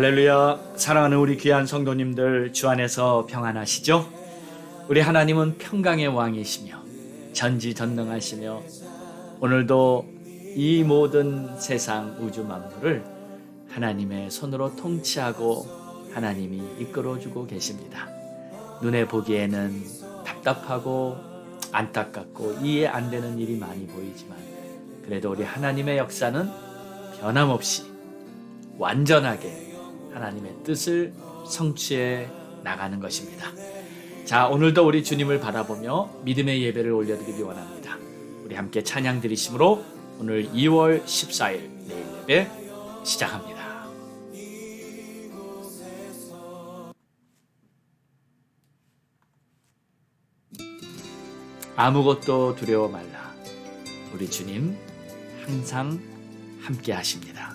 할렐루야. 사랑하는 우리 귀한 성도님들 주 안에서 평안하시죠? 우리 하나님은 평강의 왕이시며 전지전능하시며 오늘도 이 모든 세상 우주 만물을 하나님의 손으로 통치하고 하나님이 이끌어주고 계십니다. 눈에 보기에는 답답하고 안타깝고 이해 안 되는 일이 많이 보이지만 그래도 우리 하나님의 역사는 변함없이 완전하게 하나님의 뜻을 성취해 나가는 것입니다. 자, 오늘도 우리 주님을 바라보며 믿음의 예배를 올려드리기 원합니다. 우리 함께 찬양 드리심으로 오늘 2월 14일 내일 예배 시작합니다. 아무것도 두려워 말라. 우리 주님 항상 함께 하십니다.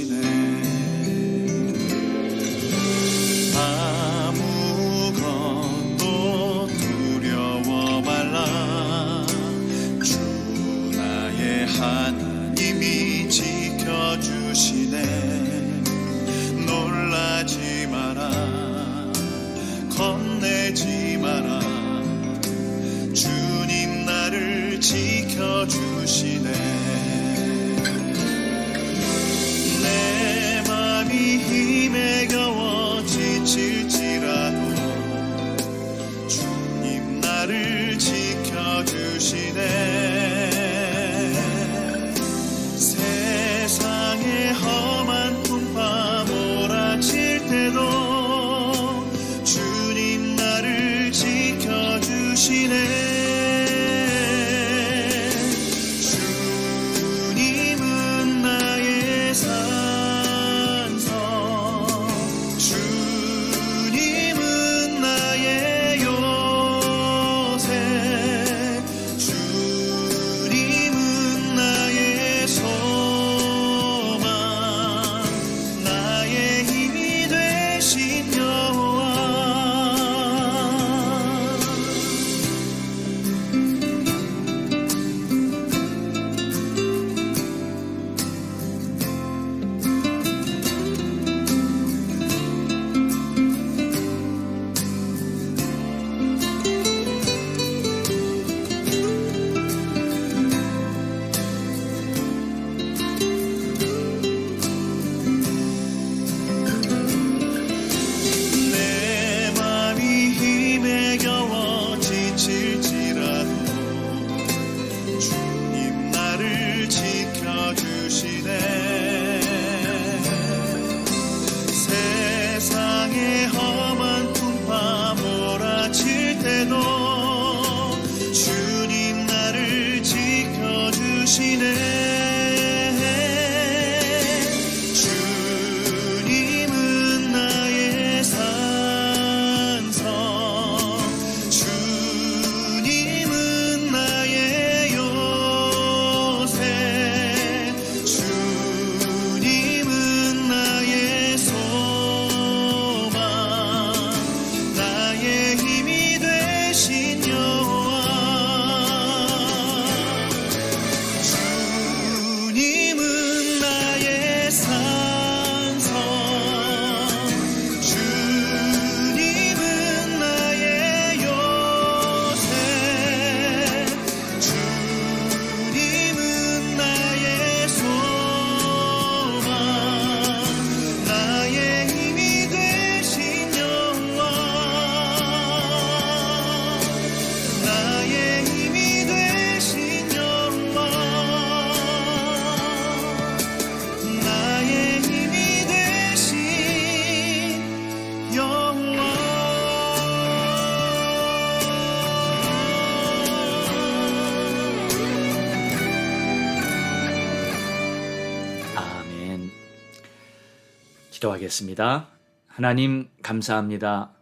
기도하겠습니다. 하나님 감사합니다.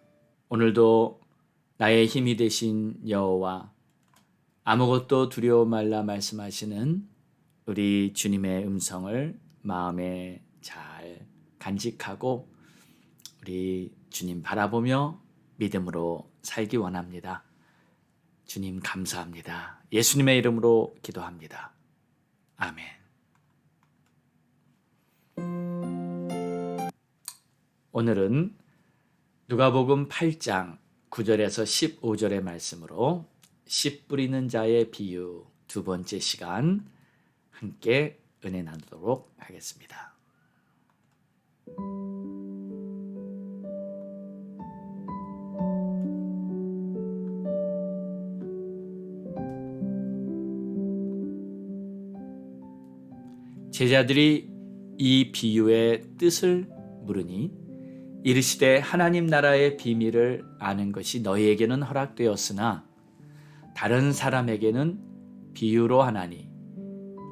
오늘도 나의 힘이 되신 여호와 아무것도 두려워 말라 말씀하시는 우리 주님의 음성을 마음에 잘 간직하고 우리 주님 바라보며 믿음으로 살기 원합니다. 주님 감사합니다. 예수님의 이름으로 기도합니다. 아멘. 오늘은 누가복음 8장 9절에서 15절의 말씀으로 씨 뿌리는 자의 비유 두 번째 시간 함께 은혜 나누도록 하겠습니다. 제자들이 이 비유의 뜻을 물으니 이르시되 하나님 나라의 비밀을 아는 것이 너희에게는 허락되었으나 다른 사람에게는 비유로 하나니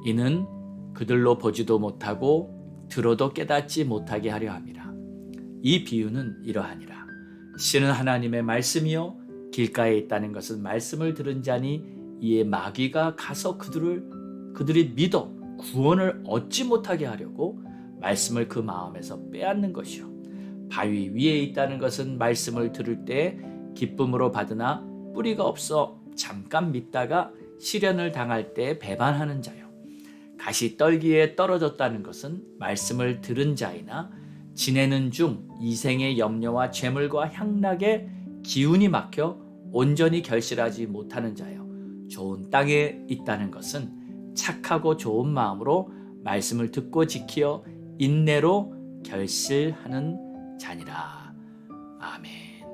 이는 그들로 보지도 못하고 들어도 깨닫지 못하게 하려 함이라. 이 비유는 이러하니라. 씨는 하나님의 말씀이요 길가에 있다는 것은 말씀을 들은 자니 이에 마귀가 가서 그들을 그들이 믿어 구원을 얻지 못하게 하려고 말씀을 그 마음에서 빼앗는 것이요 바위 위에 있다는 것은 말씀을 들을 때 기쁨으로 받으나 뿌리가 없어 잠깐 믿다가 시련을 당할 때 배반하는 자요. 가시 떨기에 떨어졌다는 것은 말씀을 들은 자이나 지내는 중 이생의 염려와 재물과 향락에 기운이 막혀 온전히 결실하지 못하는 자요. 좋은 땅에 있다는 것은 착하고 좋은 마음으로 말씀을 듣고 지키어 인내로 결실하는 자니라. 아멘.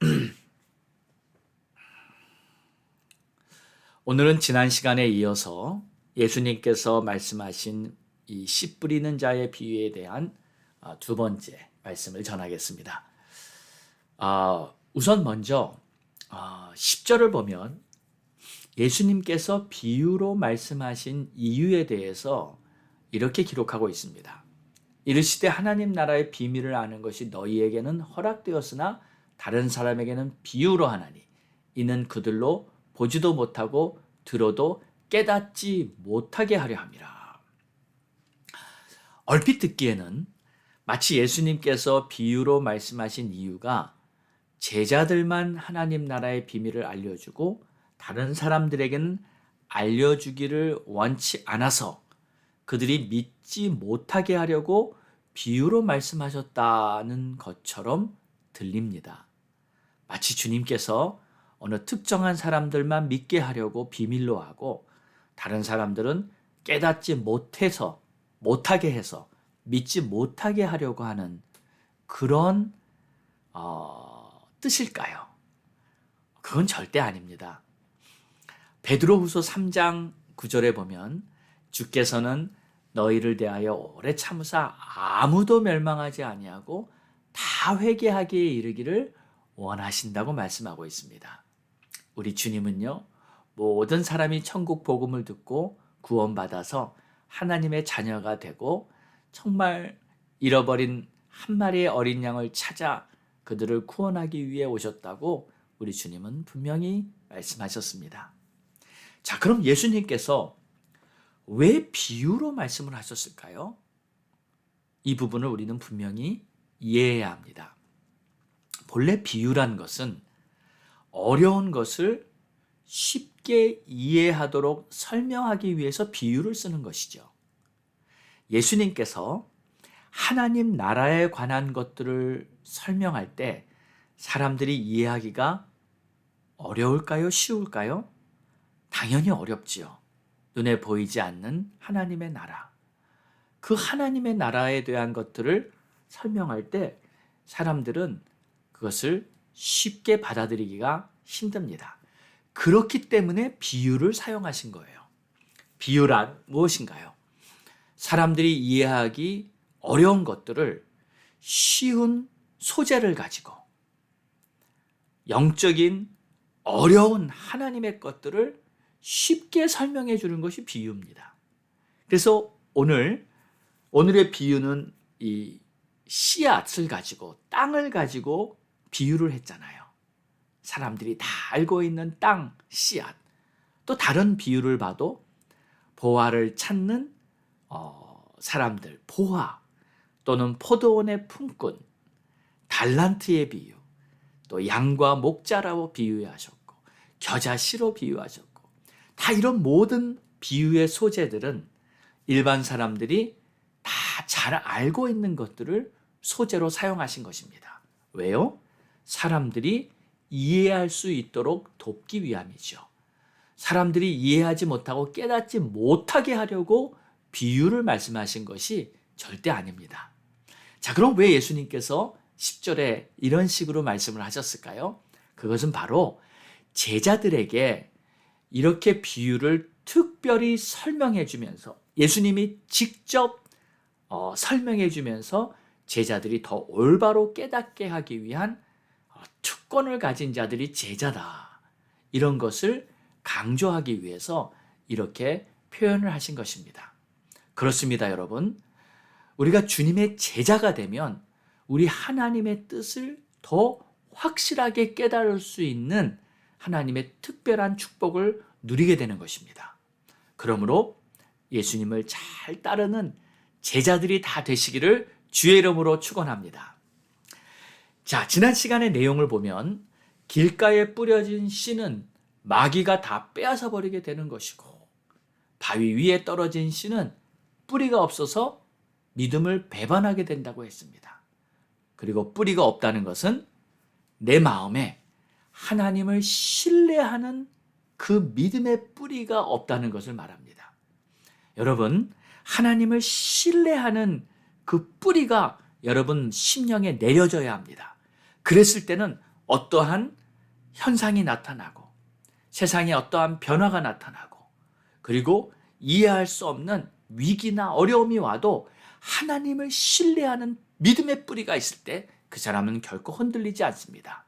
오늘은 지난 시간에 이어서 예수님께서 말씀하신 이 씨 뿌리는 자의 비유에 대한 아, 두 번째 말씀을 전하겠습니다. 아, 우선 먼저 10절을 보면 예수님께서 비유로 말씀하신 이유에 대해서 이렇게 기록하고 있습니다. 이르시되 하나님 나라의 비밀을 아는 것이 너희에게는 허락되었으나 다른 사람에게는 비유로 하나니 이는 그들로 보지도 못하고 들어도 깨닫지 못하게 하려 함이라. 얼핏 듣기에는 마치 예수님께서 비유로 말씀하신 이유가 제자들만 하나님 나라의 비밀을 알려주고 다른 사람들에게는 알려주기를 원치 않아서 그들이 믿지 못하게 하려고 비유로 말씀하셨다는 것처럼 들립니다. 마치 주님께서 어느 특정한 사람들만 믿게 하려고 비밀로 하고 다른 사람들은 깨닫지 못해서 못하게 해서 믿지 못하게 하려고 하는 그런 어, 뜻일까요? 그건 절대 아닙니다. 베드로후서 3장 9절에 보면 주께서는 너희를 대하여 오래 참으사 아무도 멸망하지 아니하고 다 회개하기에 이르기를 원하신다고 말씀하고 있습니다. 우리 주님은요. 모든 사람이 천국 복음을 듣고 구원받아서 하나님의 자녀가 되고 정말 잃어버린 한 마리의 어린 양을 찾아 그들을 구원하기 위해 오셨다고 우리 주님은 분명히 말씀하셨습니다. 자, 그럼 예수님께서 왜 비유로 말씀을 하셨을까요? 이 부분을 우리는 분명히 이해해야 합니다. 본래 비유란 것은 어려운 것을 쉽게 이해하도록 설명하기 위해서 비유를 쓰는 것이죠. 예수님께서 하나님 나라에 관한 것들을 설명할 때 사람들이 이해하기가 어려울까요? 쉬울까요? 당연히 어렵지요. 눈에 보이지 않는 하나님의 나라. 그 하나님의 나라에 대한 것들을 설명할 때 사람들은 그것을 쉽게 받아들이기가 힘듭니다. 그렇기 때문에 비유를 사용하신 거예요. 비유란 무엇인가요? 사람들이 이해하기 어려운 것들을 쉬운 소재를 가지고 영적인 어려운 하나님의 것들을 쉽게 설명해 주는 것이 비유입니다. 그래서 오늘 오늘의 비유는 이 씨앗을 가지고 땅을 가지고 비유를 했잖아요. 사람들이 다 알고 있는 땅, 씨앗. 또 다른 비유를 봐도 보화를 찾는 어, 사람들, 보화 또는 포도원의 품꾼, 달란트의 비유, 또 양과 목자라고 비유하셨고 겨자씨로 비유하셨고 다 이런 모든 비유의 소재들은 일반 사람들이 다 잘 알고 있는 것들을 소재로 사용하신 것입니다. 왜요? 사람들이 이해할 수 있도록 돕기 위함이죠. 사람들이 이해하지 못하고 깨닫지 못하게 하려고 비유를 말씀하신 것이 절대 아닙니다. 자, 그럼 왜 예수님께서 10절에 이런 식으로 말씀을 하셨을까요? 그것은 바로 제자들에게 이렇게 비유를 특별히 설명해 주면서 예수님이 직접 어, 설명해 주면서 제자들이 더 올바로 깨닫게 하기 위한 어, 특권을 가진 자들이 제자다. 이런 것을 강조하기 위해서 이렇게 표현을 하신 것입니다. 그렇습니다, 여러분. 우리가 주님의 제자가 되면 우리 하나님의 뜻을 더 확실하게 깨달을 수 있는 하나님의 특별한 축복을 누리게 되는 것입니다. 그러므로 예수님을 잘 따르는 제자들이 다 되시기를 주의 이름으로 축원합니다. 자, 지난 시간의 내용을 보면 길가에 뿌려진 씨는 마귀가 다 빼앗아 버리게 되는 것이고 바위 위에 떨어진 씨는 뿌리가 없어서 믿음을 배반하게 된다고 했습니다. 그리고 뿌리가 없다는 것은 내 마음에 하나님을 신뢰하는 그 믿음의 뿌리가 없다는 것을 말합니다. 여러분, 하나님을 신뢰하는 그 뿌리가 여러분 심령에 내려져야 합니다. 그랬을 때는 어떠한 현상이 나타나고 세상에 어떠한 변화가 나타나고 그리고 이해할 수 없는 위기나 어려움이 와도 하나님을 신뢰하는 믿음의 뿌리가 있을 때 그 사람은 결코 흔들리지 않습니다.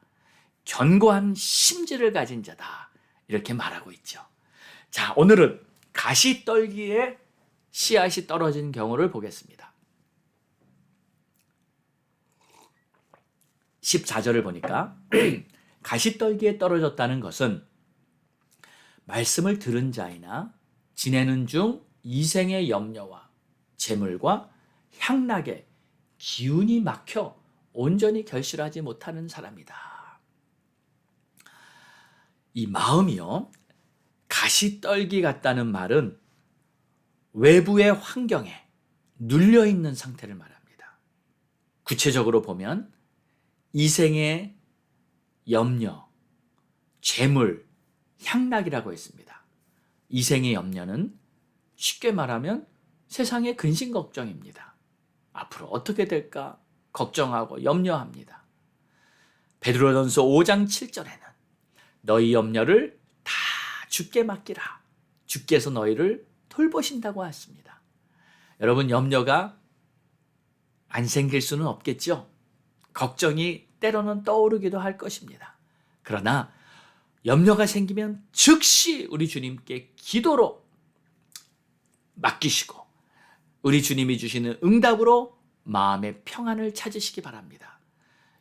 견고한 심지를 가진 자다. 이렇게 말하고 있죠. 자, 오늘은 가시떨기에 씨앗이 떨어진 경우를 보겠습니다. 14절을 보니까 가시떨기에 떨어졌다는 것은 말씀을 들은 자이나 지내는 중 이생의 염려와 재물과 향락에 기운이 막혀 온전히 결실하지 못하는 사람이다. 이 마음이요. 가시떨기 같다는 말은 외부의 환경에 눌려 있는 상태를 말합니다. 구체적으로 보면 이생의 염려, 재물, 향락이라고 했습니다. 이생의 염려는 쉽게 말하면 세상의 근심 걱정입니다. 앞으로 어떻게 될까 걱정하고 염려합니다. 베드로전서 5장 7절에는 너희 염려를 다 주께 맡기라. 주께서 너희를 돌보신다고 했습니다. 여러분 염려가 안 생길 수는 없겠죠. 걱정이 때로는 떠오르기도 할 것입니다. 그러나 염려가 생기면 즉시 우리 주님께 기도로 맡기시고 우리 주님이 주시는 응답으로 마음의 평안을 찾으시기 바랍니다.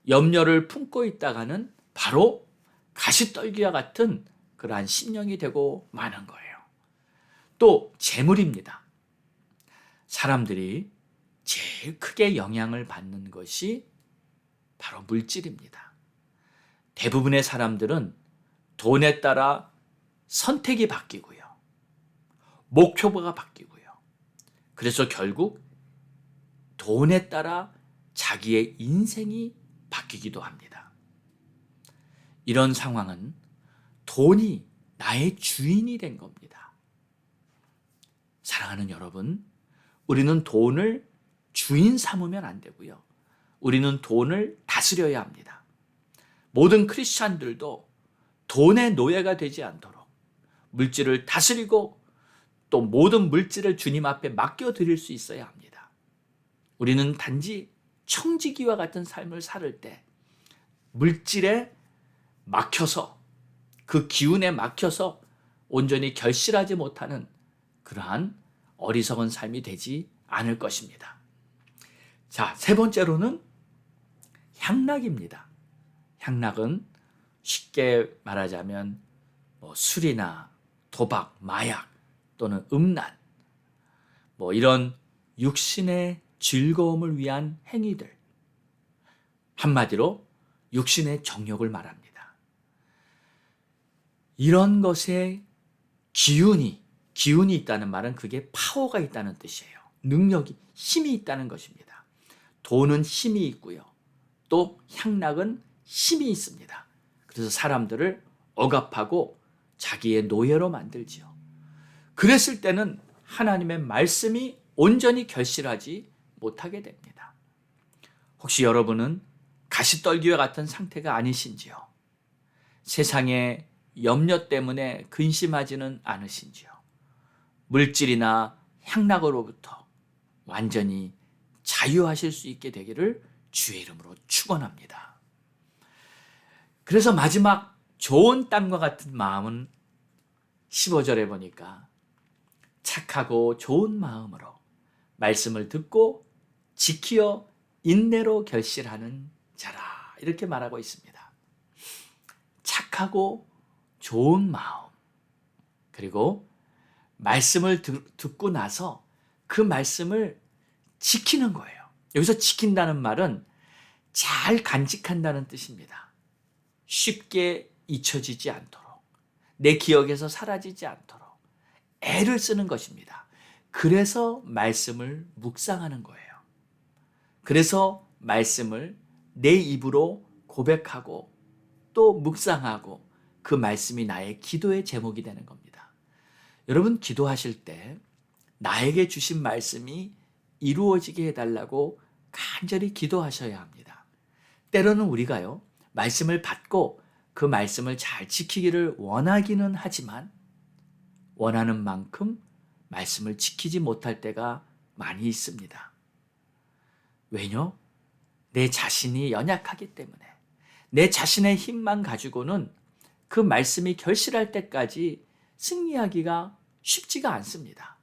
염려를 품고 있다가는 바로 가시떨기와 같은 그러한 심령이 되고 마는 거예요. 또 재물입니다. 사람들이 제일 크게 영향을 받는 것이 바로 물질입니다. 대부분의 사람들은 돈에 따라 선택이 바뀌고요. 목표가 바뀌고요. 그래서 결국 돈에 따라 자기의 인생이 바뀌기도 합니다. 이런 상황은 돈이 나의 주인이 된 겁니다. 사랑하는 여러분, 우리는 돈을 주인 삼으면 안 되고요. 우리는 돈을 다스려야 합니다. 모든 크리스찬들도 돈의 노예가 되지 않도록 물질을 다스리고 또 모든 물질을 주님 앞에 맡겨 드릴 수 있어야 합니다. 우리는 단지 청지기와 같은 삶을 살을 때 물질에 막혀서 그 기운에 막혀서 온전히 결실하지 못하는 그러한 어리석은 삶이 되지 않을 것입니다. 자, 세 번째로는 향락입니다. 향락은 쉽게 말하자면 뭐 술이나 도박, 마약 또는 음란 뭐 이런 육신의 즐거움을 위한 행위들 한마디로 육신의 정욕을 말합니다. 이런 것에 기운이 기운이 있다는 말은 그게 파워가 있다는 뜻이에요. 능력이 힘이 있다는 것입니다. 돈은 힘이 있고요. 또 향락은 힘이 있습니다. 그래서 사람들을 억압하고 자기의 노예로 만들지요. 그랬을 때는 하나님의 말씀이 온전히 결실하지 못하게 됩니다. 혹시 여러분은 가시떨기와 같은 상태가 아니신지요? 세상의 염려 때문에 근심하지는 않으신지요? 물질이나 향락으로부터 완전히 자유하실 수 있게 되기를 주의 이름으로 축원합니다. 그래서 마지막 좋은 땅과 같은 마음은 15절에 보니까 착하고 좋은 마음으로 말씀을 듣고 지키어 인내로 결실하는 자라 이렇게 말하고 있습니다. 착하고 좋은 마음 그리고 말씀을 듣, 듣고 나서 그 말씀을 지키는 거예요. 여기서 지킨다는 말은 잘 간직한다는 뜻입니다. 쉽게 잊혀지지 않도록 내 기억에서 사라지지 않도록 애를 쓰는 것입니다. 그래서 말씀을 묵상하는 거예요. 그래서 말씀을 내 입으로 고백하고 또 묵상하고 그 말씀이 나의 기도의 제목이 되는 겁니다. 여러분 기도하실 때 나에게 주신 말씀이 이루어지게 해달라고 간절히 기도하셔야 합니다. 때로는 우리가요, 말씀을 받고 그 말씀을 잘 지키기를 원하기는 하지만 원하는 만큼 말씀을 지키지 못할 때가 많이 있습니다. 왜냐? 내 자신이 연약하기 때문에 내 자신의 힘만 가지고는 그 말씀이 결실할 때까지 승리하기가 쉽지가 않습니다.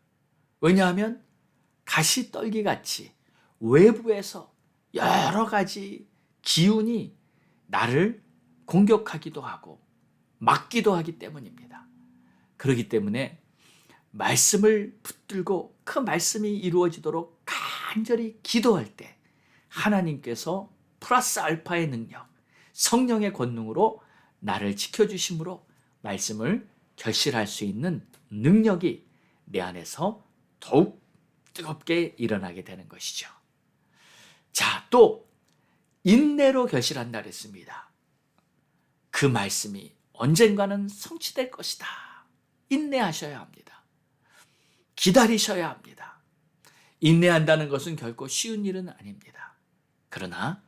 왜냐하면 가시 떨기 같이 외부에서 여러 가지 기운이 나를 공격하기도 하고 막기도 하기 때문입니다. 그렇기 때문에 말씀을 붙들고 그 말씀이 이루어지도록 간절히 기도할 때 하나님께서 플러스 알파의 능력, 성령의 권능으로 나를 지켜주심으로 말씀을 결실할 수 있는 능력이 내 안에서 더욱 뜨겁게 일어나게 되는 것이죠. 자, 또 인내로 결실한다 그랬습니다. 그 말씀이 언젠가는 성취될 것이다. 인내하셔야 합니다. 기다리셔야 합니다. 인내한다는 것은 결코 쉬운 일은 아닙니다. 그러나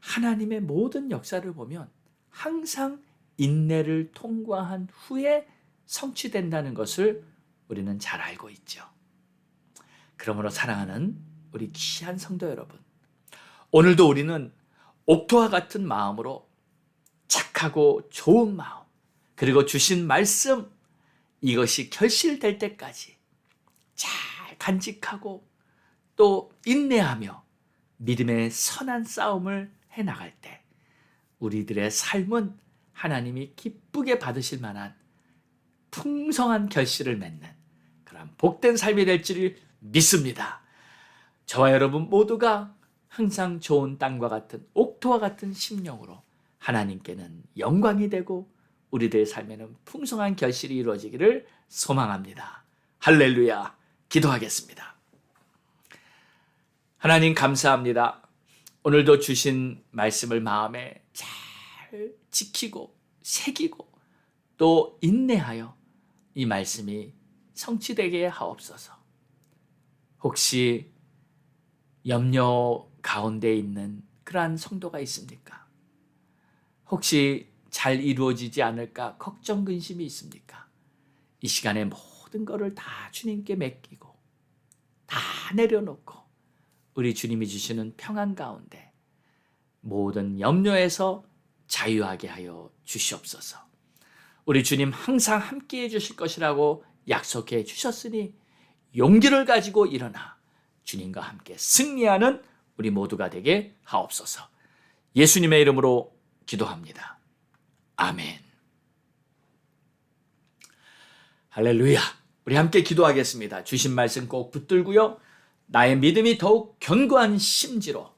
하나님의 모든 역사를 보면 항상 인내를 통과한 후에 성취된다는 것을 우리는 잘 알고 있죠. 그러므로 사랑하는 우리 귀한 성도 여러분, 오늘도 우리는 옥토와 같은 마음으로 착하고 좋은 마음, 그리고 주신 말씀, 이것이 결실될 때까지 잘 간직하고 또 인내하며 믿음의 선한 싸움을 해 나갈 때 우리들의 삶은 하나님이 기쁘게 받으실 만한 풍성한 결실을 맺는 그런 복된 삶이 될 줄 믿습니다. 저와 여러분 모두가 항상 좋은 땅과 같은 옥토와 같은 심령으로 하나님께는 영광이 되고 우리들의 삶에는 풍성한 결실이 이루어지기를 소망합니다. 할렐루야. 기도하겠습니다. 하나님 감사합니다. 오늘도 주신 말씀을 마음에 잘 지키고 새기고 또 인내하여 이 말씀이 성취되게 하옵소서. 혹시 염려 가운데 있는 그러한 성도가 있습니까? 혹시 잘 이루어지지 않을까 걱정 근심이 있습니까? 이 시간에 모든 것을 다 주님께 맡기고 다 내려놓고 우리 주님이 주시는 평안 가운데 모든 염려에서 자유하게 하여 주시옵소서. 우리 주님 항상 함께 해 주실 것이라고 약속해 주셨으니 용기를 가지고 일어나 주님과 함께 승리하는 우리 모두가 되게 하옵소서. 예수님의 이름으로 기도합니다. 아멘. 할렐루야. 우리 함께 기도하겠습니다. 주신 말씀 꼭 붙들고요. 나의 믿음이 더욱 견고한 심지로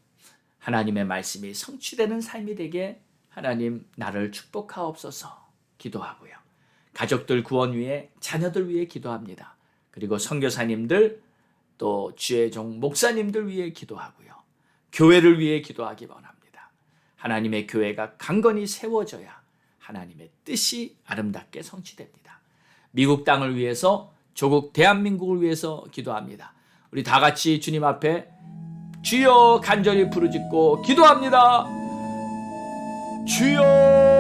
하나님의 말씀이 성취되는 삶이 되게 하나님 나를 축복하옵소서 기도하고요. 가족들 구원 위해 자녀들 위해 기도합니다. 그리고 선교사님들 또 주의 종 목사님들 위해 기도하고요. 교회를 위해 기도하기 원합니다. 하나님의 교회가 강건히 세워져야 하나님의 뜻이 아름답게 성취됩니다. 미국 땅을 위해서 조국 대한민국을 위해서 기도합니다. 우리 다 같이 주님 앞에 주여 간절히 부르짖고 기도합니다. 주여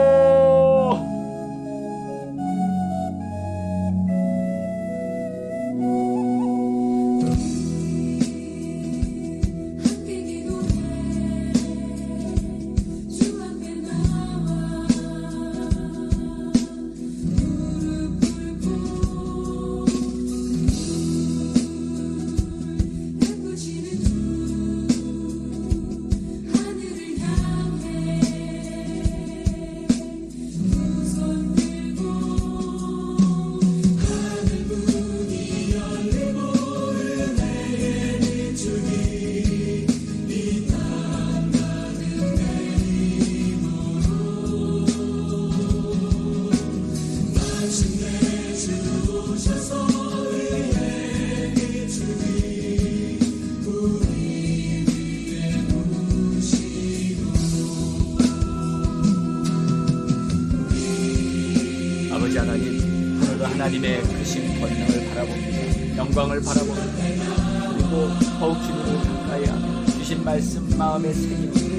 영광을 바라봅니다. 그리고 더욱 주님을 가까이 하며 주신 말씀 마음에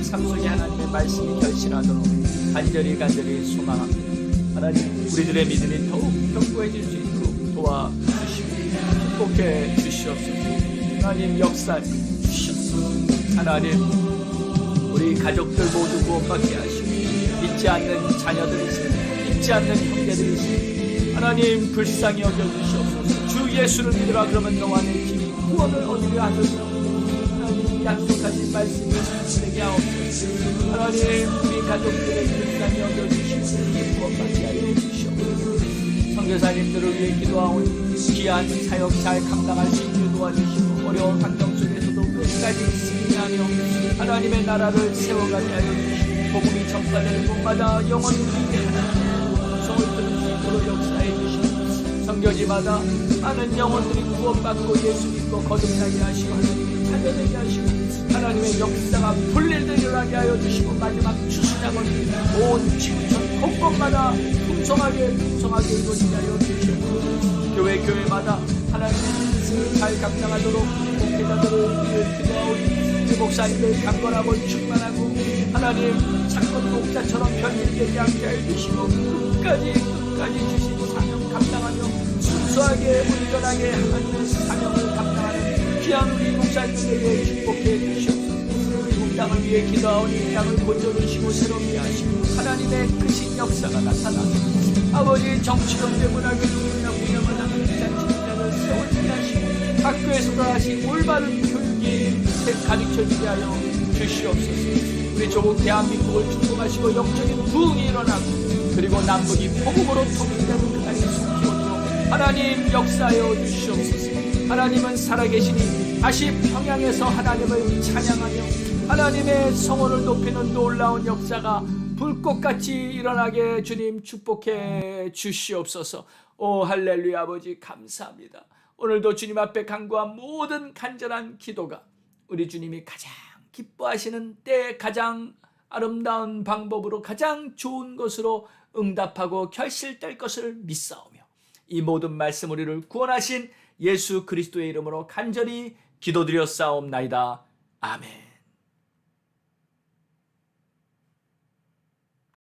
삶 속에 하나님의 말씀이 결실하도록 간절히 간절히 소망합니다. 하나님 우리들의 믿음이 더욱 견고해질 수 있도록 도와주시고 축복해 주시옵소서. 하나님 역사해 주시옵소서. 하나님 우리 가족들 모두 구원받게 하시고 믿지 않는 자녀들이 있습니다. 믿지 않는 형제들이 있습니다. 하나님 불쌍히 여겨주시옵소서. 주 예수를 믿으라 그러면 너와의 길이 구원을 얻으려 하소서. 하나님 약속하신 말씀이 성취되게 하옵소서. 하나님 우리 가족들의 불쌍히 여겨주시고 구원받게 하여 주시옵소서. 선교사님들을 위해 기도하오니 귀한 사역 잘 감당할 수 있게 도와주시고 어려운 환경 속에서도 끝까지 승리하며 하나님의 나라를 세워가게 하여 주시고 복음이 전파되는 곳마다 영원히 하나님의 성을 들을 수 있도록 역사해 주시고 선교지마다 많은 영혼들이 구원받고 예수 믿고 거듭나게 하시고 하나님의 찾아내게 하시고 하나님의 역사가 불릴들 일어나게 하여 주시고 마지막 추수장을 온 지구촌 곳곳마다 풍성하게 풍성하게 이루어지게 하여 주시옵소서. 교회 교회마다 하나님의 뜻을 잘 감당하도록 목회자들을 위해 기도하오니 그 목사님들 강건하고 충만하고 하나님 사건 목자처럼 변질되지 않게 해주시고 끝까지 끝까지 감당하며 순수하게 온전하게 하나님의 사명을 감당하는 귀한 우리 목사님들에게 축복해 주시옵소서 우리 땅을 위해 기도하오니 이 땅을 고쳐주시고 새롭게 하시고 하나님의 크신 역사가 나타나서 아버지 정치 경제 문화 교육 분야 분야마다 잔치자를 세워지게 하시고 학교에서도 다시 올바른 교육이 가르쳐지게 하여 주시옵소서. 우리 조국 대한민국을 축복하시고 영적인 부흥이 일어나고 그리고 남북이 복음으로 통일되는 하나님 역사하여 주시옵소서 하나님은 살아계시니 다시 평양에서 하나님을 찬양하며 하나님의 성원을 높이는 놀라운 역사가 불꽃같이 일어나게 주님 축복해 주시옵소서. 오 할렐루야 아버지 감사합니다. 오늘도 주님 앞에 간구한 모든 간절한 기도가 우리 주님이 가장 기뻐하시는 때 가장 아름다운 방법으로 가장 좋은 것으로 응답하고 결실될 것을 믿사오며 이 모든 말씀 우리를 구원하신 예수 그리스도의 이름으로 간절히 기도드렸사옵나이다. 아멘.